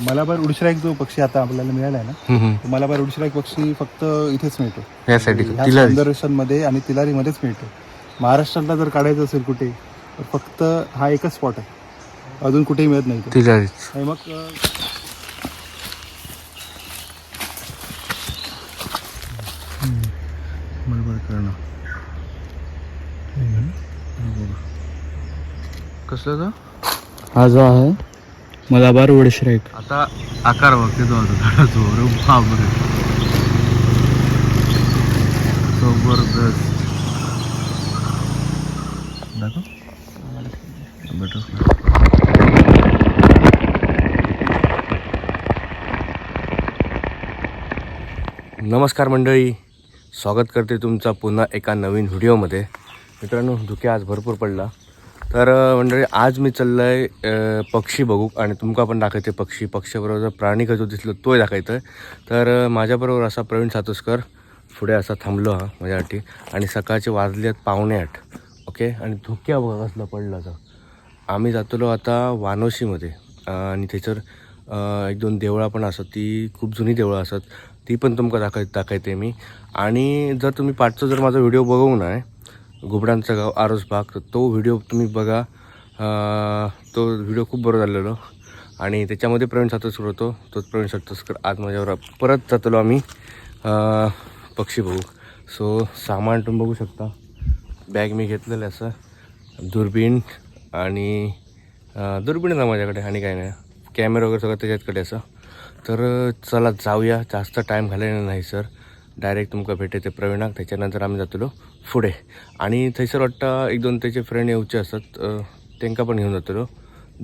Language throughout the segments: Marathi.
मलाबार उडशिराईक जो पक्षी आता आपल्याला मिळाला आहे ना हम्म, हम्म. तो मलाबार उडशिराईक पक्षी फक्त इथेच मिळतो. या साठी ह्या तिला मध्ये आणि तिलारीमध्येच मिळतो. महाराष्ट्रातला जर काढायचं असेल कुठे तर फक्त हा एकच स्पॉट आहे. अजून कुठेही मिळत नाही तो. तिला आणि मग अं, बरोबर करणं कसलं का हा जो आहे मलाबार उडशिराईक आता आकार बघते तो आता झाडाचो अरे बापरे. जबरदस्त. दाखव. नमस्कार मंडळी. स्वागत करते तुमचा पुन्हा एका नवीन व्हिडिओमध्ये. मित्रांनो धुके आज भरपूर पडला. तर मंडळी आज मी चाललो आहे पक्षी बघू आणि तुमका पण दाखवते पक्षी. पक्षाबरोबर जर प्राणी का जो दिसलो तोही दाखवायचं आहे तर माझ्याबरोबर असा प्रवीण सातोसकर पुढे असा थांबलो हा माझ्यासाठी. आणि सकाळचे वाजले आहेत पावणे आठ. ओके? आणि धुक्या बघा कसला पडला तर आम्ही जातलो आता वानोशीमध्ये. आणि त्याच्यावर एक दोन देवळां पण असत ती खूप जुनी देवळं असत ती पण तुमका दाखय दाखवते मी. आणि जर तुम्ही पाठचा जर माझा व्हिडिओ बघू नाही घुबडांचं गाव आरोस भाग तर तो व्हिडिओ तुम्ही बघा. तो व्हिडिओ खूप बरं झालेलो. आणि त्याच्यामध्ये प्रवीण सातोसकर होतो. तोच प्रवीण सातोसकर आज माझ्यावर परत जातलो आम्ही. पक्षी बघू. सो सामान तुम्ही बघू शकता. बॅग मी घेतलेलं आहे असं. दुर्बीण आणि दुर्बीण ना माझ्याकडे आणि काय नाही. कॅमेरा वगैरे सगळं त्याच्यातकडे असं. तर चला जाऊया. जास्त टाईम घालवलेला नाही सर डायरेक्ट तुमका भेटायचे प्रवीणाक त्याच्यानंतर आम्ही जातलो पुढे. आणि थंयसर वाटतं एक दोन त्याचे फ्रेंड येऊचे असतात अं, त्यांका पण घेऊन जातलो.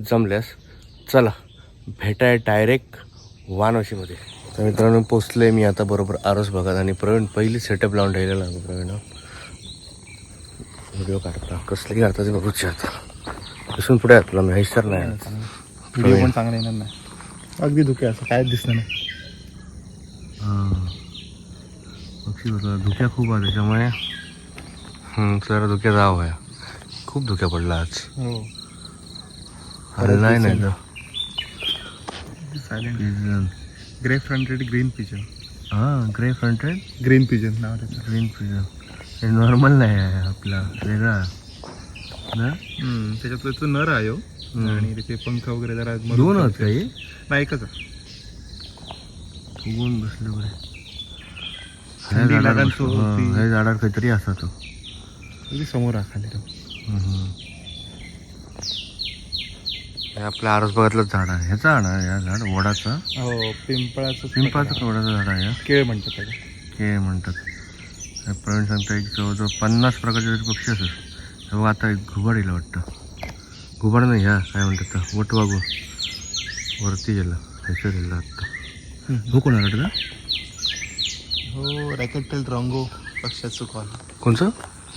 जमल्यास चला भेटाय डायरेक्ट वानवशीमध्ये तर मित्रांनो पोचले मी आता बरोबर आरोस भागात आणि प्रवीण पहिली सेटअप लावून ठेवलेला आहे प्रवीण. व्हिडिओ काढता. कसले काढता ते बघूच आता इथून पुढे आहे तुला मी हैसर नाही. व्हिडिओ पण चांगला येणार नाही. अगदी धुके असं काय दिसलं नाही. हां. पक्षी बघा धुक्या खूप आहे त्याच्यामुळे. हं, जरा धुक्या जाव आहे. खूप धुक्या पडला आज. हो. अरे नाही नाही तर silent grey fronted green pigeon हां ग्रे फ्रंटेड ग्रीन पिजन नाव त्याचं. ग्रीन पिजन हे नॉर्मल नाही आहे आपला. वेगळा. ना? त्याच्यातलं तो नर आहे हो. आणि त्याचे पंख वगैरे जरा दोन आहेत. काही? नाही एकच आहे. फुगून बसले बरे. ह्या हां, ती- ह्या झाडावर काहीतरी असा तो. अगदी समोर आहे खाली. हे आपल्या आरसबागातलंच झाड आहे. ह्याचं झाड आहे या झाड वडाचं. हो पिंपळाचं पिंपळाचं का वडाचं झाड आहे या? केळ म्हणतात त्याला. म्हणतात. हे प्रवीण सांगता एक जवळजवळ पन्नास प्रकारचे तरी पक्षी असत हे बघ आता एक घुबाड येईल वाटतं. घुबाड नाही ह्या काय म्हणतात तर वटवागू वरती गेला. ह्याच्या गेला आत्ता हो कोण आहे वाटतं हो रॅकेट टेल रॉंगो पक्षाचं कॉल कोणचं?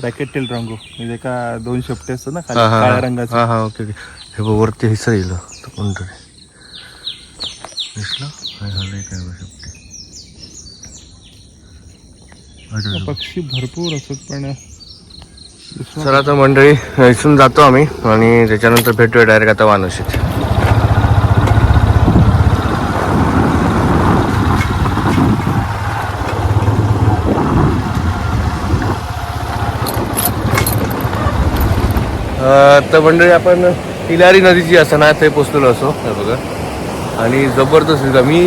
Racket tail drongo. म्हणजे का दोन शेपटे असतात ना खाली काळ्या रंगाचं. हा हा ओके ओके. हे बघ वरती हिस्सा येईल तो कोणतरी. दिसलं? काय झालंय काय बघ शेपटी. अच्छा, अच्छा. पक्षी भरपूर असत पण चला आता मंडळी इथून जातो आम्ही आणि त्याच्यानंतर भेटूया डायरेक्ट आता वानोशीत. तर मंडळी आपण तिलारी नदीची असं ना ते पोचलेलो असो हे बघा. आणि जबरदस्त दिसला मी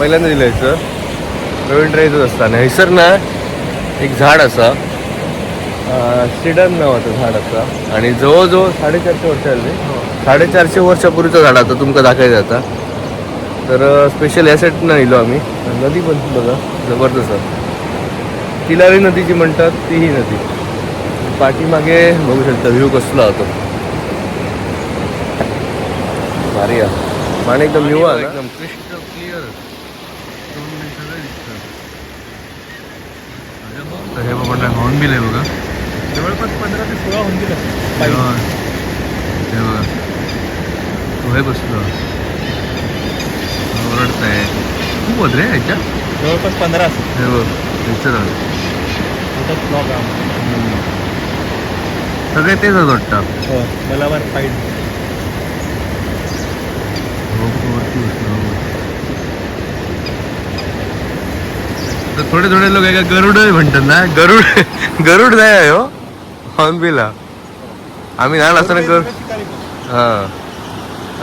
पहिल्यांदा दिलं याचं प्रवीण राहायचंच असताना. हैसर ना एक झाड असा. सिडन नावाचं झाड असा. आणि जवळजवळ साडेचारशे वर्ष आले. साडेचारशे वर्षापूर्वीचं झाड आता तुमका दाखवायचं आता. तर स्पेशल या साईडनं येलो आम्ही. नदी पण बघा. जबरदस्त. तिलारी नदी जी म्हणतात ती ही नदी. पाठीमागे बघू शकता व्ह्यू कसला होतो. भारी आहे. पाणी एकदम निवळ आहे एकदम क्रिस्टल क्लिअर हे बघा हॉर्न बिल आहे बघा. जवळपास पंधरा ते सोळा होऊन गेलं हे बघा. हे हे बसलो. ओरडत आहे खूप होत रे ह्याच्या जवळपास पंधरा हे बघ झालं ब्लॉग सगळे तेच वाटतं. हो मला वर फाईट. तर थोडे थोडे लोक एका गरुड म्हणतात ना गरुड गरुड नाही आहे हो आम्ही लहान असताना गरुड हा.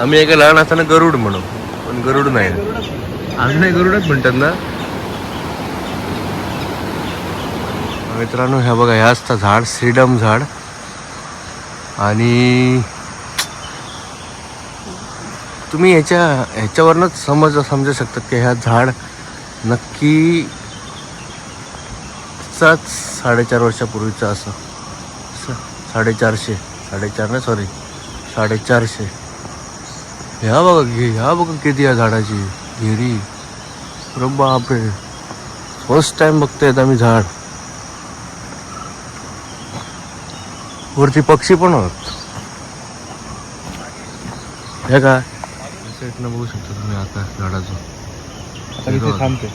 आम्ही एका लहान असताना गरुड म्हणू पण गरुड नाही. अजूनही गरुडच म्हणतात ना. मित्रांनो ह्या बघा ह्या असतं झाड श्रीडम झाड. आणि तुम्ही ह्याच्या ह्याच्यावरनंच समज समजू शकतात की ह्या झाड नक्की सात साडेचार वर्षापूर्वीचं असं. साडेचारशे साडेचार नाही सॉरी साडेचारशे. ह्या बघा घे ह्या बघा किती या झाडाची. घेरी रब्बा बापरे. फर्स्ट बघता बघतोय आम्ही झाड. वरती पक्षी पण होत हे साईडनं बघू शकता तुम्ही आता झाडाचं. आता इथे थांबते.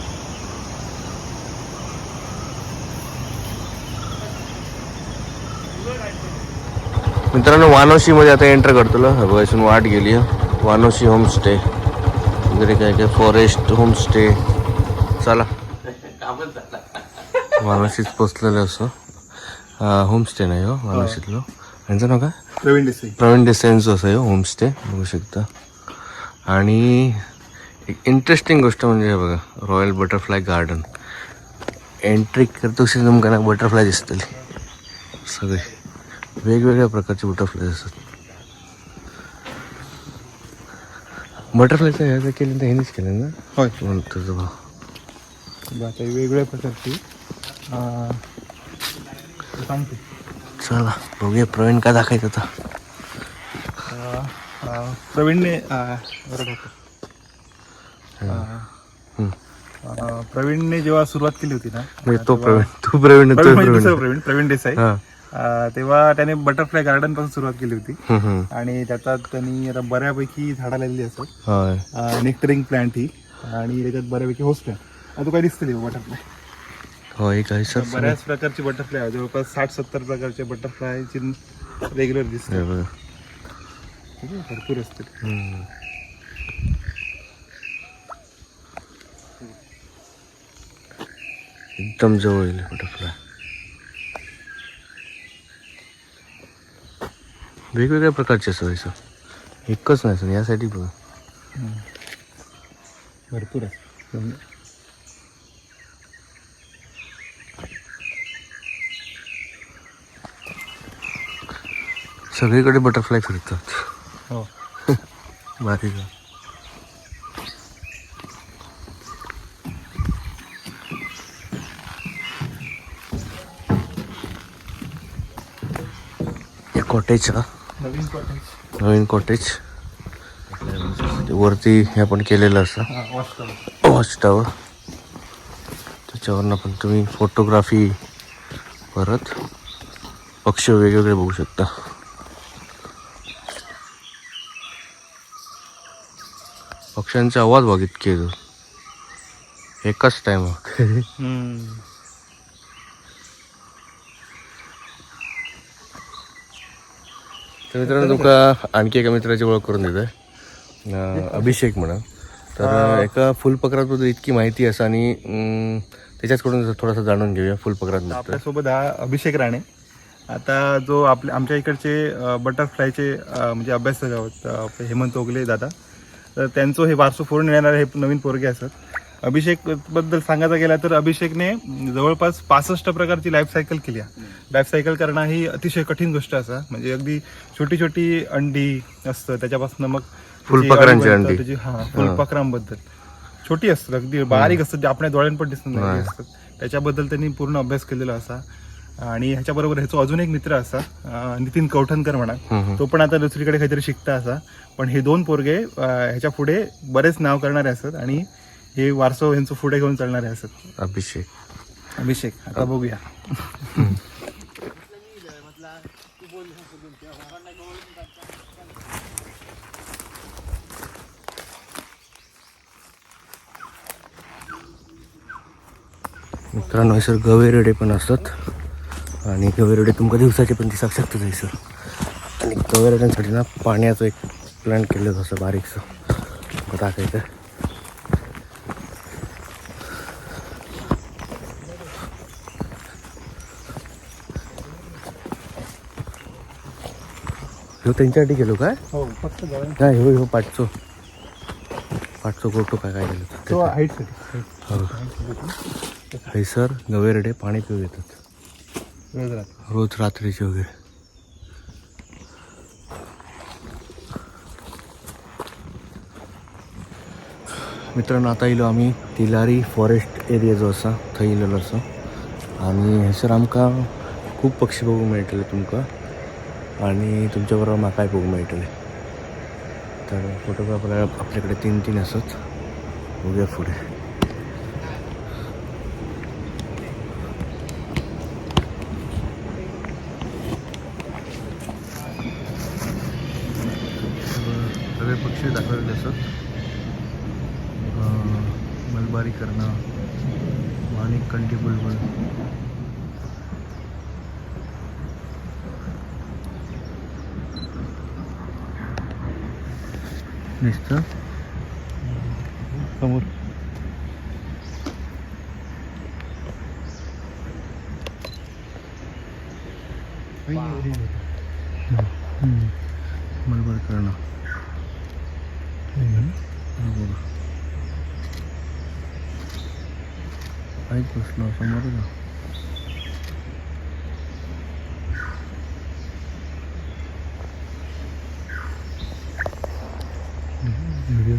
मित्रांनो वानोशीमध्ये आता एंटर करतो इथून वाट गेली आहे. वानोशी होमस्टे वगैरे काय काय? फॉरेस्ट होमस्टे चला. वानोशीत पोचलेलं असं. होमस्टे नाही हो वानोशीतलं यांचं नाव काय प्रवीण देसाई प्रवीण देसाईंचं असं आहे होमस्टे बघू शकता आणि एक इंटरेस्टिंग गोष्ट म्हणजे हे बघा रॉयल बटरफ्लाय गार्डन एंट्री करतो तुमका बटरफ्लाय दिसतली सगळे वेगवेगळ्या प्रकारचे बटरफ्लाय असतात बटरफ्लायचं ह्याचं केलं तर ह्यानेच केलं ना होय भाव आता ही वेगवेगळ्या प्रकारची सांगते. चला बघूया प्रवीण आता. अं, अं, प्रवीणने प्रवीणने जेव्हा सुरुवात केली होती ना तो प्रवीण तू प्रवीण प्रवीण प्रवीण. देसाई. तेव्हा त्याने बटरफ्लाय गार्डनपासून सुरुवात केली होती. आणि त्याच्यात त्यांनी आता बऱ्यापैकी झाडं लावलेली असत नेक्टरिंग प्लांट ही. आणि त्याच्यात बऱ्यापैकी होस्ट प्लांट आता काय दिसतं बटरफ्लाय होय काय सर बऱ्याच प्रकारचे बटरफ्लाय आहेत. जवळपास साठ सत्तर प्रकारचे बटरफ्लायची रेग्युलर आहे, भरपूर हम्म. एकदम जवळ येईल बटरफ्लाय वेगवेगळ्या प्रकारचे असं व्हायचं एकच नाही सर यासाठी बघा. भरपूर आहे सगळीकडे बटरफ्लाय फिरतात हो. भारी का? कॉटेज हा. नवीन कॉटेज नवीन कॉटेज वरती हे आपण केलेलं असं. वॉच वॉच टावर त्याच्यावरनं पण तुम्ही फोटोग्राफी परत पक्ष वेगवेगळे बघू शकता. पक्ष्यांचा आवाज बघ इतके एकाच टाइम तर मित्रांनो तुका आणखी एका मित्राची ओळख करून देत आहे अभिषेक म्हणा. तर एका फुलपकराबद्दल इतकी माहिती असं आणि त्याच्याचकडून थोडासा जाणून घेऊया फुलपकरात आपल्यासोबत हा अभिषेक राणे. आता जो आपल्या आमच्या इकडचे बटरफ्लायचे म्हणजे अभ्यासक आहोत अ, आपले हेमंत ओगले दादा. तर त्यांचं हे वारसो फोडून येणारे हे नवीन पोरगे असतात अभिषेकबद्दल सांगायचं गेला तर अभिषेकने जवळपास पासष्ट प्रकारची लाईफ सायकल केली लाईफ सायकल करणं ही अतिशय कठीण गोष्ट असा. म्हणजे अगदी छोटी छोटी अंडी असतं त्याच्यापासून मग फुलपाखरांची अंडी. हा फुलपाखरांबद्दल छोटी असतात अगदी बारीक असतात जे आपल्या डोळ्यां पण दिसत नाही असतात. त्याच्याबद्दल त्यांनी पूर्ण अभ्यास केलेला असा. आणि ह्याच्याबरोबर ह्याचा अजून एक मित्र असा नितीन कवठणकर म्हणा तो पण आता दुसरीकडे काहीतरी शिकता असा. पण हे दोन पोरगे ह्याच्या पुढे बरेच नाव करणारे असतात आणि हे वारसो यांचं पुढे घेऊन चालणारे असतात. अभिषेक. अभिषेक आता बघूया. मित्रांनो हैसर गवेरेडे पण असतात. आणि गवेरेडे तुमका दिवसाचे पण दिसाक शकतात हैसर आणि गवेरेड्यांसाठी ना पाण्याचं एक प्लॅन केलं असं बारीकसं. तुम्हाला दाखवायचं ह्यो त्यांच्यासाठी गेलो काय? हो नाही हो ह्यो पाचचो पाचचो गोटो काय काय गेलो तो हाईटसाठी हो. हैसर गवेरडे पाणी पिऊ येतात रोज रोज रात्रीचे वगैरे. मित्रांनो आता येयलो आम्ही तिलारी फॉरेस्ट एरिया जो असा थंय येलेलो असो आणि हयसर आमकां खूब पक्षी बघूंक मेळटले तुमकां. आणि तुमच्या बरोबर म्हाकाय बघूंक मेळटले. तर फोटोग्राफर आपल्याकडे तीन तीन असत. उद्या फुडें सगळे दाखवलेले असत मलबारी करणं आणि कंटी बुलबुल. नुसतं. समोर मलबार करणं ऐक बसलो समोर जा व्हिडिओ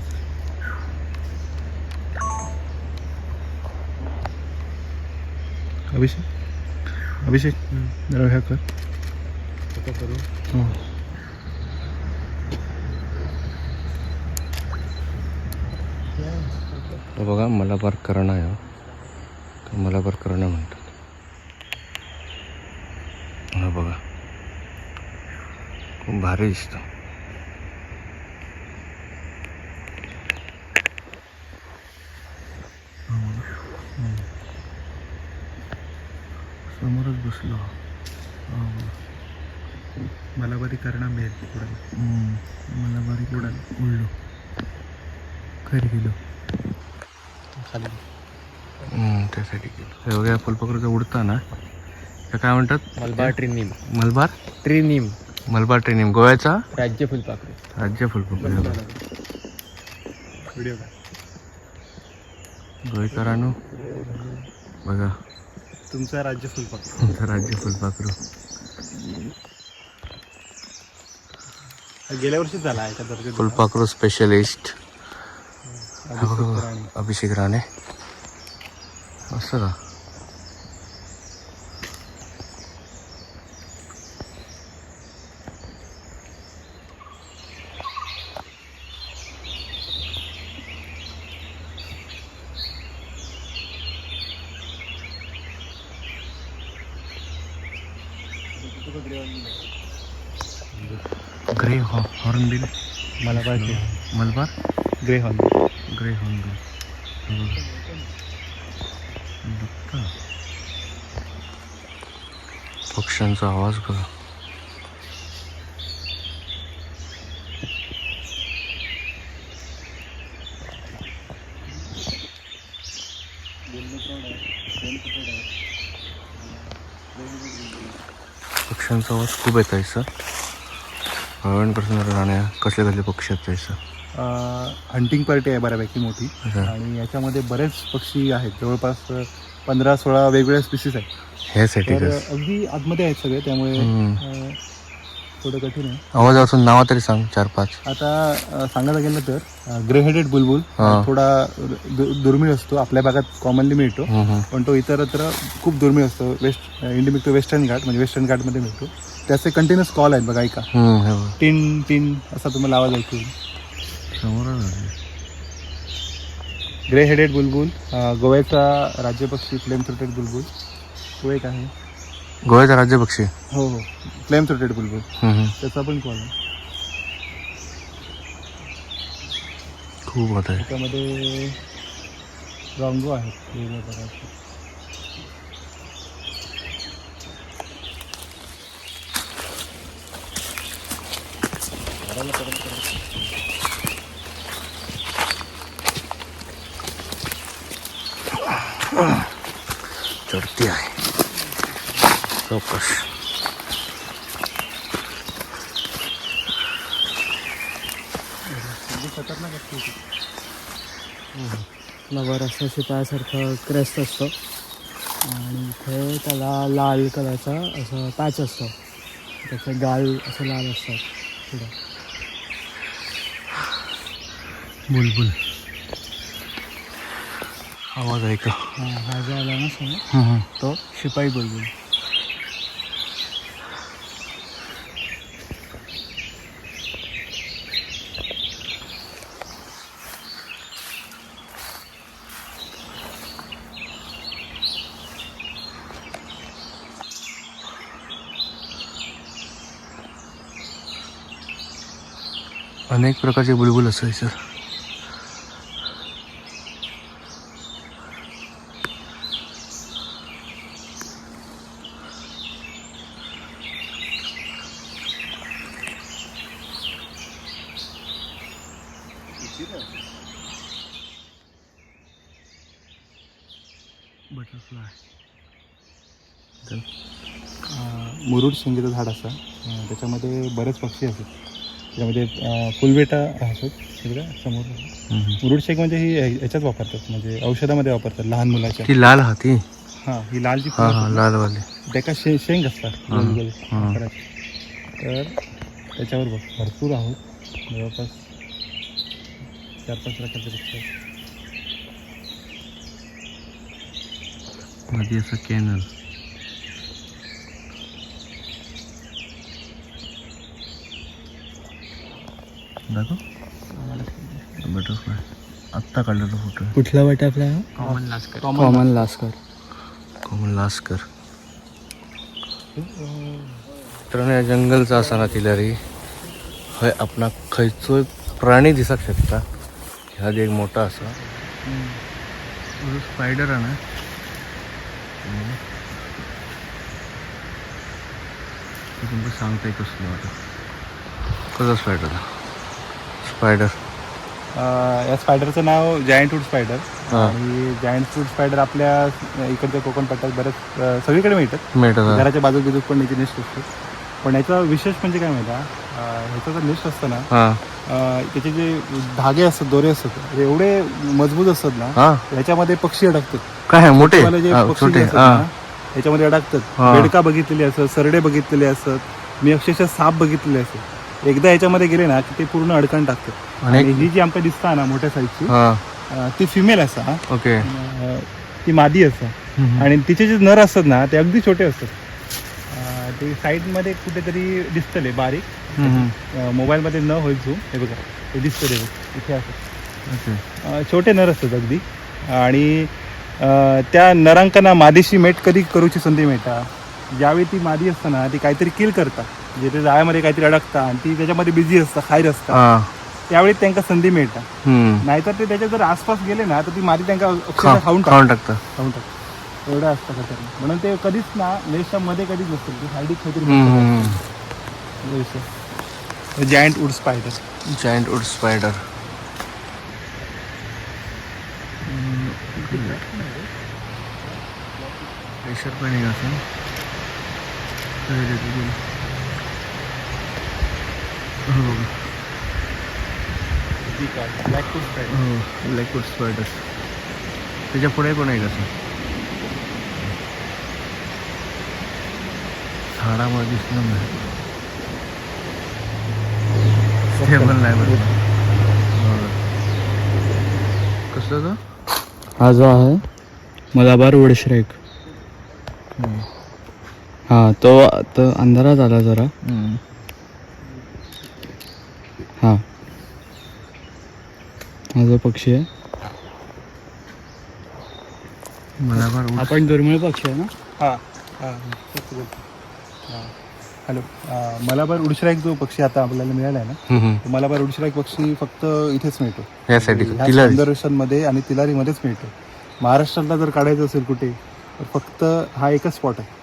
अभिषेक अभिषेक जरा ह्या कर हो. तर बघा मलाबार करणं आहे. मलाबार करणं म्हणतात. हा बघा. खूप भारी दिसतं हा बघा. हम्म. बसलो. हा बघा. मला बरी करणं मिळेल पुढे. मलाबारी उडाल उडलो. खरी गेलो. खाली. त्यासाठी केलं हे बघा फुलपाखरूचं उडता ना त्या काय म्हणतात? Malabar tree nymph. Malabar? Tree nymph. Malabar tree nymph गोव्याचा? राज्य फुलपाखरू. राज्य फुलपाखरू गोवेकरांनो बघा. तुमचा राज्य फुलपाखरू. तुमचं राज्य फुलपाखरू. गेल्या वर्षीच झाला आहे दर्जा फुलपाखरू स्पेशलिस्ट अभिषेक राणे. असं का? ग्रे हॉ हॉर्नबिल मला पाहिजे Malabar grey horn grey hornbill पक्ष्यांचा आवाज बघा. पक्ष्यांचा आवाज खूप येत आहे सर. पर्सेंट राहण्या कसले कसले पक्षी आहेत त्याचं? हंटिंग पार्टी आहे बऱ्यापैकी मोठी. अच्छा. आणि याच्यामध्ये बरेच पक्षी आहेत. जवळपास पंधरा सोळा वेगवेगळ्या स्पीसीस आहेत. तर कसं अगदी आतमध्ये आहेत सगळे त्यामुळे. अं, थोडं कठीण आहे. आवाज असून नाव तरी सांग चार पाच. आता अं, सांगायला गेलं तर ग्रे हेडेड बुलबुल हा. थोडा दु- दुर्मिळ असतो. आपल्या भागात कॉमनली मिळतो. हम्म, हम्म. पण तो इतरत्र खूप दुर्मिळ असतो. वेस्ट इंडिमिक तो वेस्टर्न घाट म्हणजे वेस्टर्न घाटमध्ये मिळतो. त्याचे कंटिन्युअस कॉल आहेत बघा ऐका. टिन टिन असा तुम्हाला आवाज़ ऐकू ग्रे हेडेड बुलबुल गोव्याचा राज्यपक्षी फ्लेम थ्रोटेड बुलबुल तो एक आहे। गोव्याचा राज्य पक्षी हो हो फ्लेम थ्रोटेड बुलबुल. त्याचा पण कॉल आहे खूप होत आहे त्याच्यामध्ये रॉंगो आहेत वेगवेगळ्या प्रकारचे चढती आहे चौकश लवर असं शिपायासारखं क्रेस्ट असतो. आणि इथे त्याला लाल कलरचा असं पॅच असतो. त्याचं गाल असं लाल असतात. पुढं. बुलबुल आवाज ऐका हा हा जो आला ना समोर तो शिपाई बुलबुल अनेक प्रकारचे बुलबुल असतात सर. बटरफ्लाय अं, मुरुड शेंगेचं झाड असं. त्याच्यामध्ये बरेच पक्षी असतात. त्याच्यामध्ये फुलवेटा असतात सगळं समोर. मुरुड शेंग म्हणजे ही ह्या- ह्याच्यात वापरतात. म्हणजे औषधामध्ये वापरतात. लहान मुलाच्या. ती लाल हा ती? हां ही लाल जी हा हा लालवाली. त्याका शे शेंग असतात. तर त्याच्यावर बघ भरपूर आहोत. जवळपास चार पाच पक्षी आहेत मध्ये असं कॅनल दाखव. बटरफ्लाय आत्ता काढलेला फोटो कुठला butterfly common lascar common lascar common lascar मित्रांनो या जंगलचा असा ना तिलारी. हय आपणा खंयचोय प्राणी दिसक शकता. ह्या एक मोठा असा. स्पायडर आहे ना. ते तुमचं सांगताय कसलं आता कसं स्पायडर स्पायडर या स्पायडरचं नाव जायंट वूड स्पायडर. आणि जायंट वूड स्पायडर आपल्या इकडच्या कोकण पट्ट्यात बऱ्याच सगळीकडे मिळतात. मिळतं घराच्या बाजू बिजूक पण नेस्ट असते पण याचा विशेष म्हणजे काय माहिती ह्याचा जर नेस्ट असतं ना. हां. अं, त्याचे जे धागे असतात दोरे असतात ते एवढे मजबूत असतात ना हां. याच्यामध्ये पक्षी अडकतात. काय मोठे? जे हा, पक्षी छोटे असतात हां. ना, याच्यामध्ये अडकतात. हा. बेडका बघितलेले असत सरडे बघितलेले असत मी अक्षरशः साप बघितलेले असत एकदा याच्यामध्ये गेले ना की ते पूर्ण अडकण टाकतात. आणि आणि ही जी आमका दिसता ना मोठ्या साईजची हां. अं, ती फिमेल असा हा. ओके ती मादी असा. आणि तिचे जे नर असतात ना ते अगदी छोटे असतात. ते साईडमध्ये कुठेतरी दिसतले बारीक. अं, मोबाईलमध्ये न होईल झूम हे बघा हे दिसतं ते बघ इथे असं. छोटे नर असतात अगदी. आणि त्या नरांकांना मादीशी मेट कधी करूची संधी मिळता? ज्यावेळी ती मादी असता ना ती काहीतरी किल करता म्हणजे ते जाळ्यामध्ये काहीतरी अडकता आणि ती त्याच्यामध्ये बिझी असता खायर असता त्यावेळी त्यांना संधी मिळता. नाहीतर ते त्याच्या जर आसपास गेले ना तर ती मादी त्यांना खाऊन टाकतात. खाऊन टाकतं खाऊन टाकतात. एवढं असतं खतरनाक म्हणून ते कधीच ना मध्ये कधीच नसतं. ते साईडीत काहीतरी हम्म. Giant wood spider giant wood spider pressure पण आहे असं. हो ब्लॅक वूड स्पायडर हो ब्लॅकवूड स्पायडर त्याच्या पुढे पण आहे कसं झाडामध्ये दिसलं नाही. स्टेबल नाही बरं कसलं का हा जो आहे मलाबार वडश्रेक हा तो तो अंधारात आला जरा. हा. हा जो पक्षी आहे. मला फार हा पण दुर्मिळ पक्षी आहे ना? हां हां. हॅलो. मलाबार उडशिराईक जो पक्षी आता आपल्याला मिळाला आहे ना तो मलाबार उडशिराईक पक्षी फक्त इथेच मिळतो. सौंदर्यशनमध्ये आणि तिलारीमध्येच मिळतो. महाराष्ट्रातला जर काढायचं असेल कुठे तर फक्त हा एकच स्पॉट आहे.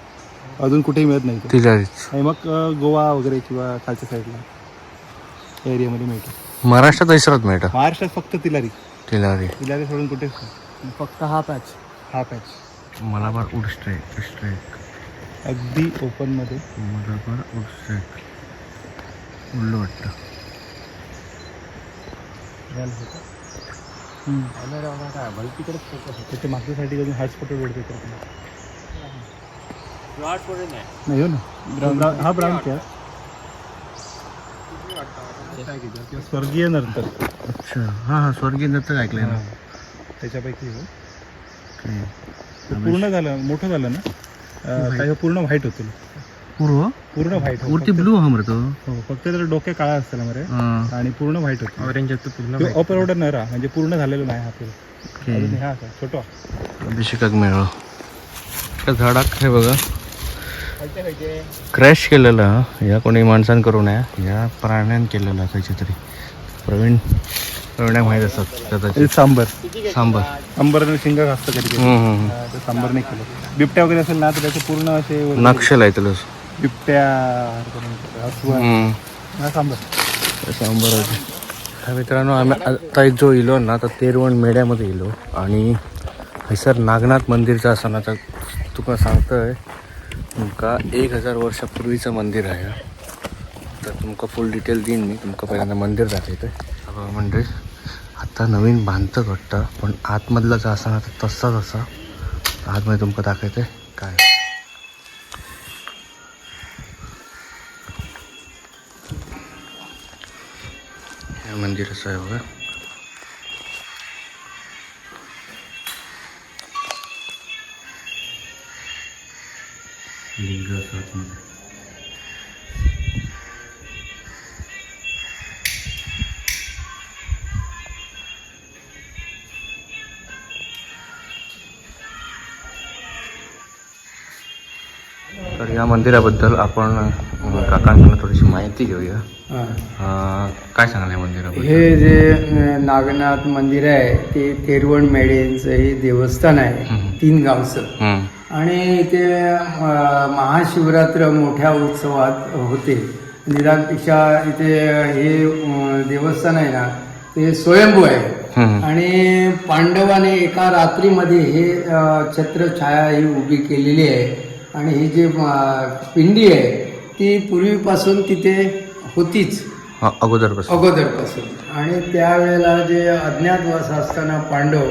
अजून कुठेही मिळत नाही मग गोवा वगैरे किंवा खालच्या साईडला एरियामध्ये मिळतो. महाराष्ट्रात ऐसरात मिळतं. महाराष्ट्रात फक्त तिलारी. तिलारी. तिलारी सोडून कुठेच फक्त हा पॅच हा पॅच मलाबार उड स्ट्राईक स्ट्राईक अगदी ओपनमध्ये मलाबार उड स्ट्राईक उडलं वाटतं. त्याच्या मागच्या साठी अजून हाच फोटो वेळ नाही. हो ना. हा ब्राऊन क्या स्वर्गीय नंतर. अच्छा. हां हां स्वर्गीय नृत्य ऐकलंय ना. त्याच्यापैकी हो. पूर्ण झालं मोठं झालं ना? काही पूर्ण व्हाईट होतं पूर्व? पूर्ण व्हाईट वरती ब्लू हा मरतो हो फक्त त्याला डोक्या काळा असतं ना मरे. हां. आणि पूर्ण व्हाईट होतं ऑरेंज होतं पूर्ण तो अपरवडा न राहा म्हणजे पूर्ण झालेलं नाही हा फुल हा छोटा. अभिषेकाक मेळ त्या झाडाक हे बघा. क्रॅश केलेला या कोणी माणसान करू नये. या प्राण्यान केलेला खयच्या तरी प्रवीण. प्रवीणाक माहीत असतात कदाचित. सांबर. सांबर. अंबरने शिंग घासतं कधी कधी. हम्म, हम्म, हम्म. हा, ते सांबरने केलं. बिबट्या वगैरे असेल ना तर त्याचे पूर्ण असे नक्षल आहे तुला बिबट्या अस्वल. हम्म. हा सांबर. सांबर होते हा मित्रांनो आम्ही आता जो इलो ना तर तेरवण मेड्यामध्ये इलो. आणि हैसर नागनाथ मंदिरचं असं ना तर तुका सांगतोय तुमका एक हजार वर्षापूर्वीचं मंदिर आहे. तर तुमका फुल डिटेल देईन मी. तुमका पहिल्यांदा मंदिर म्हणजे आता नवीन बांधतं घट्ट पण आतमधला जो असा ना तर तसाच असा. आतमध्ये तुमका दाखवते काय. हे मंदिर असं आहे बघा. मंदिराबद्दल आपण काकांकडून थोडीशी माहिती घेऊया. काय सांगाल या मंदिराबद्दल? हे जे नागनाथ मंदिर आहे ते तेरवण मेढेचं हे देवस्थान आहे. तीन गावचं. आणि ते महाशिवरात्र मोठ्या उत्सवात होते. निदानपेक्षा इथे हे देवस्थान आहे ना ते स्वयंभू आहे. आणि पांडवाने एका रात्रीमध्ये हे छत्रछाया ही उभी केलेली आहे. आणि ही जी पिंडी आहे ती पूर्वीपासून तिथे होतीच. अगोदरपासून. अगोदरपासून. आणि त्यावेळेला जे अज्ञातवास असताना पांडव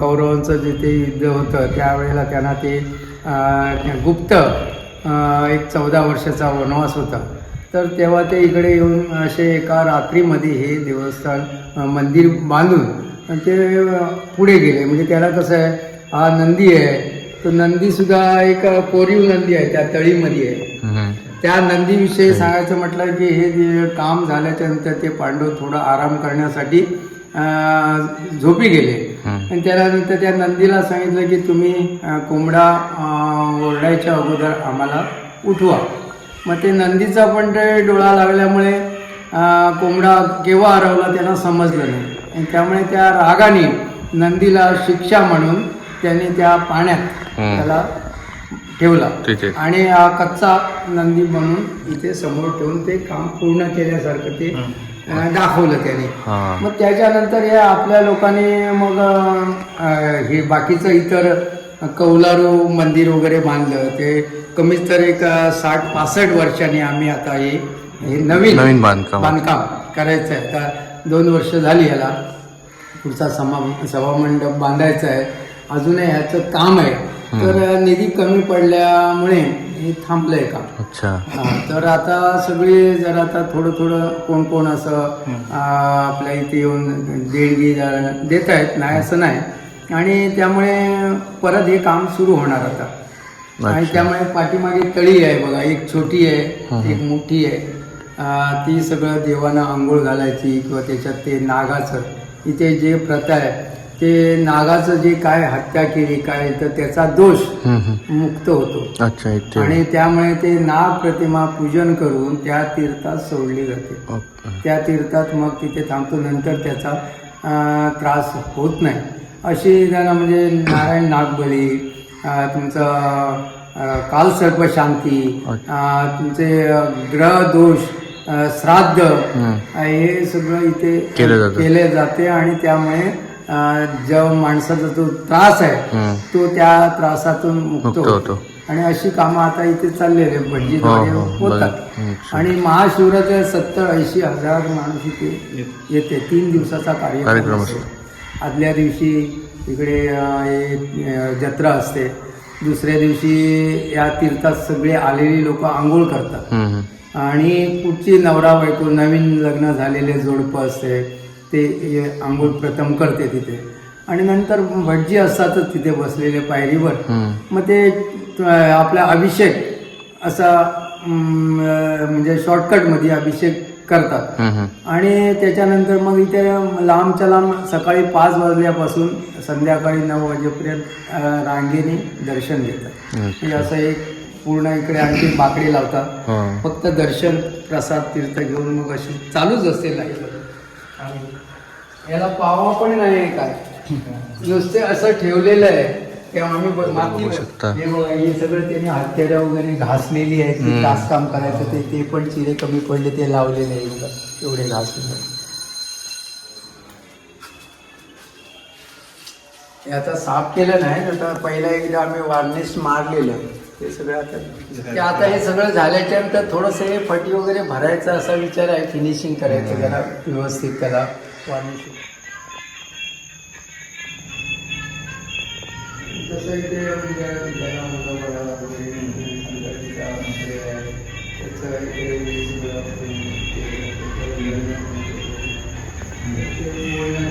कौरवांचं जिथे युद्ध होतं त्यावेळेला त्यांना ते गुप्त एक चौदा वर्षाचा वनवास होता. तर तेव्हा ते इकडे येऊन असे एका रात्रीमध्ये हे देवस्थान मंदिर बांधून ते पुढे गेले. म्हणजे त्याला कसं आहे हा नंदी आहे तो नंदीसुद्धा एक कोरीव नंदी आहे त्या तळीमध्ये आहे. त्या नंदीविषयी सांगायचं म्हटलं की हे जे काम झाल्याच्यानंतर ते पांडव थोडा आराम करण्यासाठी झोपी गेले. आणि त्यानंतर त्या नंदीला सांगितलं की तुम्ही कोंबडा ओरडायच्या अगोदर आम्हाला उठवा मग ते नंदीचा पण ते डोळा लागल्यामुळे कोंबडा केव्हा हरवला त्यांना समजलं नाही आणि त्यामुळे त्या रागाने नंदीला शिक्षा म्हणून त्यांनी त्या पाण्यात. त्याला ठेवला. आणि हा कच्चा नंदी म्हणून इथे समोर ठेवून ते काम पूर्ण केल्यासारखं ते अं, दाखवलं त्याने. हा. मग त्याच्यानंतर या आपल्या लोकांनी मग अं, हे बाकीचं इतर कौलारू मंदिर वगैरे बांधलं. ते कमीत तर एक साठ पासष्ट वर्षांनी आम्ही आता हे हे नवीन नवीन बांधकाम. बांधकाम करायचं आहे. आता दोन वर्ष झाली याला. पुढचा सभा सभामंडप बांधायचा आहे. अजूनही ह्याचं काम आहे. तर निधी कमी पडल्यामुळे हे थांबलंय काम. अच्छा. हा, तर आता सगळे जर आता थोडं थोडं कोण कोण असं आपल्या इथे येऊन देणगी देत आहेत नाही असं नाही. आणि त्यामुळे परत हे काम सुरू होणार आता. आणि त्यामुळे पाठीमागे तळी आहे बघा एक छोटी आहे एक मोठी आहे. ती सगळं देवांना आंघोळ घालायची किंवा त्याच्यात ते नागाचं इथे जे प्रथा आहे ते नागाचं जे काय हत्या केली काय तर त्याचा दोष. मुक्त होतो अच्छा आणि त्यामुळे ते नाग प्रतिमा पूजन करून त्या तीर्थात सोडली जाते. त्या तीर्थात मग तिथे थांबतो नंतर त्याचा त्रास होत नाही अशी त्यांना म्हणजे नारायण नागबली तुमचं कालसर्प शांती तुमचे ग्रह दोष श्राद्ध हे सगळं इथे केलं जातं. आणि त्यामुळे जो माणसाचा जो त्रास आहे. तो त्या त्रासातून मुक्त होतो. आणि अशी कामं आता इथे चाललेली आहे भटजीद्वारे हो, हो, होतात बरं. हम्म. आणि महाशिवरात्री सत्तर ऐंशी हजार माणूस इथे येते तीन दिवसाचा कार्यक्रम असतो आदल्या दिवशी इकडे जत्रा असते दुसऱ्या दिवशी या तीर्थात सगळे आलेली लोक आंघोळ करतात. आणि पुढची नवरा बायको नवीन लग्न झालेले जोडपं असते ते आंघोळ प्रथम करते तिथे. आणि नंतर भटजी असतातच तिथे बसलेले पायरीवर. मग ते आपला अभिषेक असा म्हणजे शॉर्टकटमध्ये अभिषेक करतात. आणि त्याच्यानंतर मग इथे लांबच्या लांब सकाळी पाच वाजल्यापासून संध्याकाळी नऊ वाजेपर्यंत रांगेने दर्शन घेतात. म्हणजे असं एक पूर्ण इकडे आणखी बाकडे लावतात. फक्त दर्शन प्रसाद तीर्थ घेऊन मग अशी चालूच असते लाईन याला पावा पण नाही काय. नुसते असं ठेवलेलं आहे ते आम्ही माती शकता. हे बघा, हे सगळं त्यांनी हत्यारं वगैरे घासलेली आहेत ते घास काम करायचं ते ते पण चिरे कमी पडले ते लावलेले आहे एवढे घासलेले आता साफ केलं नाही आता पहिला एकदा आम्ही वार्निश मारलेलं. ते सगळं आता ते आता हे सगळं झाल्याच्यानंतर थोडंसं हे फटी वगैरे भरायचा असा विचार आहे फिनिशिंग करायचं त्याला व्यवस्थित त्याला. सगळं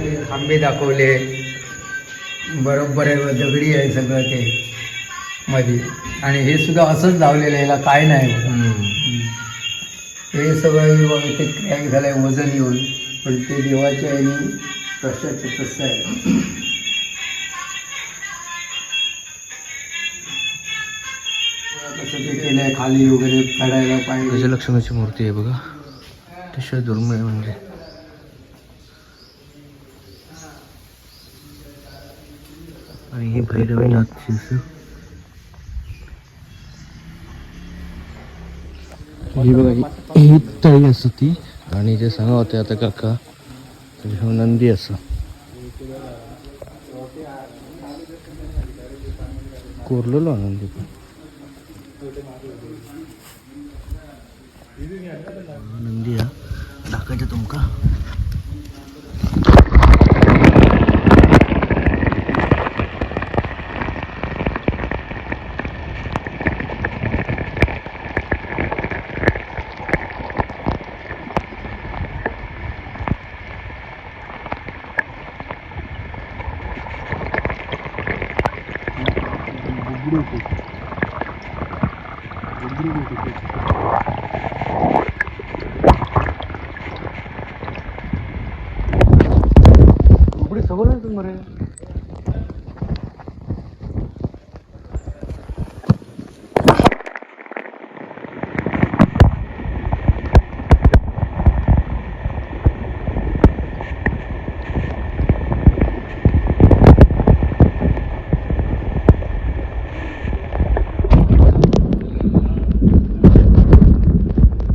ते खांबे दाखवले. बरोबर आहे दगडी आहे सगळं ते. मध्ये. आणि हे सुद्धा असंच लावलेलं आहे याला काय नाही. हे सगळं ते क्रॅक झालंय वजन येऊन. पण ते देवाच्या याने तशाचं तसं आहे. कसं ते केलंय खाली वगैरे काढायला पाहिजे. गजलक्ष्मीची मूर्ती आहे बघा. अतिशय दुर्मिळ आहे म्हणजे. आणि ही भैरवीनाथ शिरसू ही बघा ही- तळी असं ती. आणि जे सांगा होते आता काका ह्यो नंदी असं. कोरलेलो नंदी पण. नंदी हा. दाखवायचं तुमका.